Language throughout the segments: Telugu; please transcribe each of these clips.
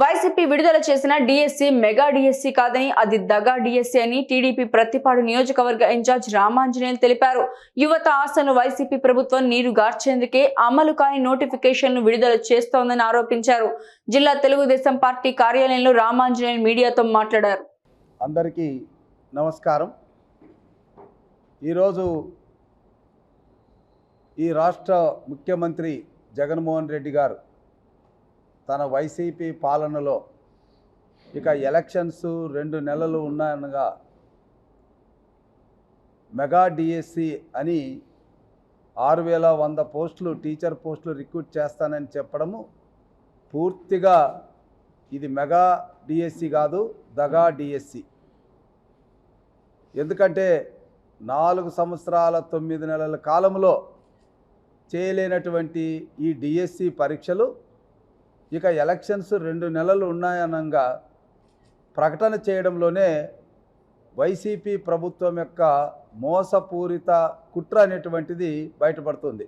వైసీపీ విడుదల చేసిన డిఎస్సి మెగా డిఎస్సి కాదని అది దగా డిఎస్సి అని టీడీపీ ప్రతిపాడు నియోజకవర్గ ఇన్ఛార్జ్ రామాంజనేయులు తెలిపారు. యువత ఆశను వైసీపీ ప్రభుత్వం నీరు గార్చేందుకే అమలు కాని నోటిఫికేషన్ను విడుదల చేస్తోందని ఆరోపించారు. జిల్లా తెలుగుదేశం పార్టీ కార్యాలయంలో రామాంజనేయులు మీడియాతో మాట్లాడారు. అందరికీ నమస్కారం. ఈరోజు ఈ రాష్ట్ర ముఖ్యమంత్రి జగన్మోహన్ రెడ్డి గారు తన వైసీపీ పాలనలో ఇక ఎలక్షన్స్ రెండు నెలలు ఉన్నాయనగా మెగా డిఎస్సి అని ఆరు వేల వంద పోస్టులు టీచర్ పోస్టులు రిక్రూట్ చేస్తానని చెప్పడము పూర్తిగా ఇది మెగా డిఎస్సి కాదు దగా డిఎస్సి. ఎందుకంటే నాలుగు సంవత్సరాల తొమ్మిది నెలల కాలంలో చేయలేనటువంటి ఈ డిఎస్సి పరీక్షలు ఇక ఎలక్షన్స్ రెండు నెలలు ఉన్నాయనగా ప్రకటన చేయడంలోనే వైసీపీ ప్రభుత్వం యొక్క మోసపూరిత కుట్ర అనేటువంటిది బయటపడుతుంది.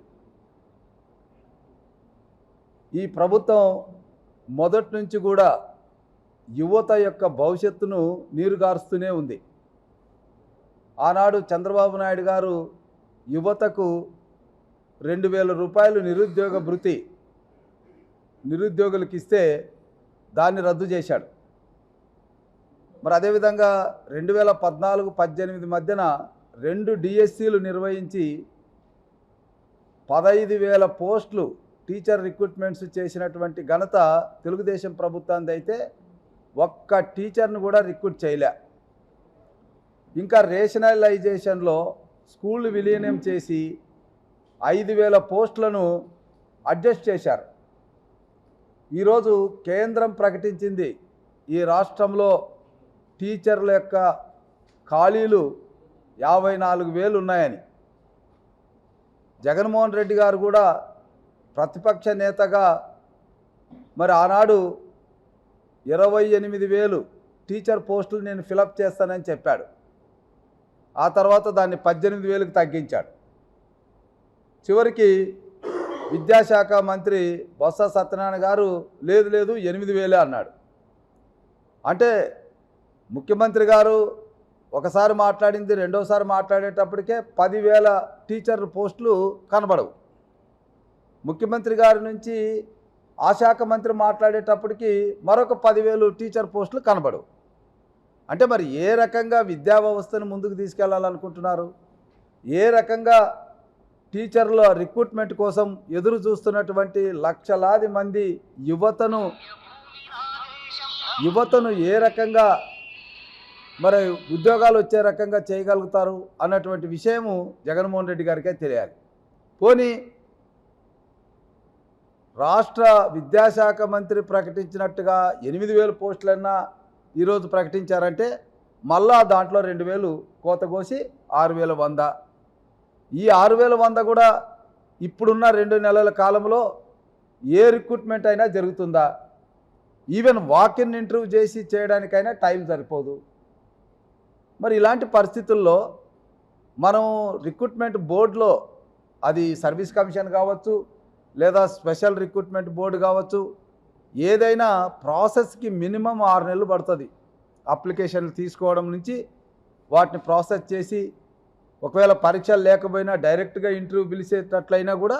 ఈ ప్రభుత్వం మొదటి నుంచి కూడా యువత యొక్క భవిష్యత్తును నీరుగారుస్తూనే ఉంది. ఆనాడు చంద్రబాబు నాయుడు గారు యువతకు రెండు వేల రూపాయలు నిరుద్యోగ భృతి నిరుద్యోగులకు ఇస్తే దాన్ని రద్దు చేశాడు. మరి అదేవిధంగా రెండు వేల పద్నాలుగు పద్దెనిమిది మధ్యన రెండు డిఎస్సీలు నిర్వహించి పదహైదు వేల పోస్టులు టీచర్ రిక్రూట్మెంట్స్ చేసినటువంటి ఘనత తెలుగుదేశం ప్రభుత్వానికి అయితే ఒక్క టీచర్ను కూడా రిక్రూట్ చేయలే. ఇంకా రేషనలైజేషన్లో స్కూల్ విలీనం చేసి ఐదు వేల పోస్టులను అడ్జస్ట్ చేశారు. ఈరోజు కేంద్రం ప్రకటించింది ఈ రాష్ట్రంలో టీచర్ల యొక్క ఖాళీలు యాభై నాలుగు వేలు ఉన్నాయని. జగన్మోహన్ రెడ్డి గారు కూడా ప్రతిపక్ష నేతగా మరి ఆనాడు ఇరవై ఎనిమిది వేలు టీచర్ పోస్టులు నేను ఫిలప్ చేస్తానని చెప్పాడు. ఆ తర్వాత దాన్ని పద్దెనిమిది వేలకు తగ్గించాడు. చివరికి విద్యాశాఖ మంత్రి బొత్స సత్యనారాయణ గారు లేదు లేదు ఎనిమిది వేలే అన్నాడు. అంటే ముఖ్యమంత్రి గారు ఒకసారి మాట్లాడింది రెండోసారి మాట్లాడేటప్పటికే పదివేల టీచర్లు పోస్టులు కనబడవు. ముఖ్యమంత్రి గారి నుంచి ఆ శాఖ మంత్రి మాట్లాడేటప్పటికి మరొక పదివేలు టీచర్ పోస్టులు కనబడవు. అంటే మరి ఏ రకంగా విద్యా వ్యవస్థను ముందుకు తీసుకెళ్ళాలనుకుంటున్నారు? ఏ రకంగా టీచర్ల రిక్రూట్మెంట్ కోసం ఎదురు చూస్తున్నటువంటి లక్షలాది మంది యువతను యువతను ఏ రకంగా మరి ఉద్యోగాలు వచ్చే రకంగా చేయగలుగుతారు అన్నటువంటి విషయము జగన్మోహన్ రెడ్డి గారికే తెలియాలి. పోనీ రాష్ట్ర విద్యాశాఖ మంత్రి ప్రకటించినట్టుగా ఎనిమిది వేలు పోస్టులన్నా ఈరోజు ప్రకటించారంటే మళ్ళా దాంట్లో రెండు వేలు కోత కోసి ఆరు వేల వంద ఈ ఆరు వేల వంద కూడా ఇప్పుడున్న రెండు నెలల కాలంలో ఏ రిక్రూట్మెంట్ అయినా జరుగుతుందా? ఈవెన్ వాకిన్ ఇంటర్వ్యూ చేసి చేయడానికైనా టైం సరిపోదు. మరి ఇలాంటి పరిస్థితుల్లో మనం రిక్రూట్మెంట్ బోర్డులో అది సర్వీస్ కమిషన్ కావచ్చు లేదా స్పెషల్ రిక్రూట్మెంట్ బోర్డు కావచ్చు ఏదైనా ప్రాసెస్కి మినిమం ఆరు నెలలు పడుతుంది. అప్లికేషన్లు తీసుకోవడం నుంచి వాటిని ప్రాసెస్ చేసి ఒకవేళ పరీక్షలు లేకపోయినా డైరెక్ట్గా ఇంటర్వ్యూ పిలిచేటట్లయినా కూడా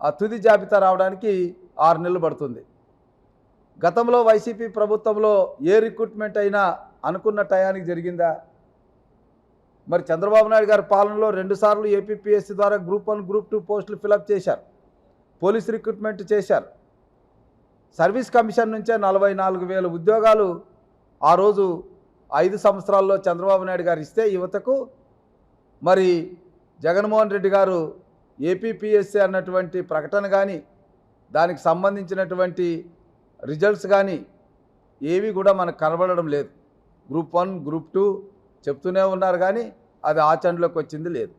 ఆ తుది జాబితా రావడానికి ఆరు నెలలు పడుతుంది. గతంలో వైసీపీ ప్రభుత్వంలో ఏ రిక్రూట్మెంట్ అయినా అనుకున్న టయానికి జరిగిందా? మరి చంద్రబాబు నాయుడు గారి పాలనలో రెండుసార్లు ఏపీపీఎస్సీ ద్వారా గ్రూప్ వన్ గ్రూప్ టూ పోస్టులు ఫిలప్ చేశారు. పోలీస్ రిక్రూట్మెంట్ చేశారు. సర్వీస్ కమిషన్ నుంచే నలభై నాలుగు వేల ఉద్యోగాలు ఆ రోజు ఐదు సంవత్సరాల్లో చంద్రబాబు నాయుడు గారు ఇస్తే యువతకు మరి జగన్మోహన్ రెడ్డి గారు ఏపీపీఎస్సీ అన్నటువంటి ప్రకటన కానీ దానికి సంబంధించినటువంటి రిజల్ట్స్ కానీ ఏవి కూడా మనకు కనబడడం లేదు. గ్రూప్ వన్ గ్రూప్ టూ చెప్తూనే ఉన్నారు కానీ అది ఆచరణలోకి వచ్చింది లేదు.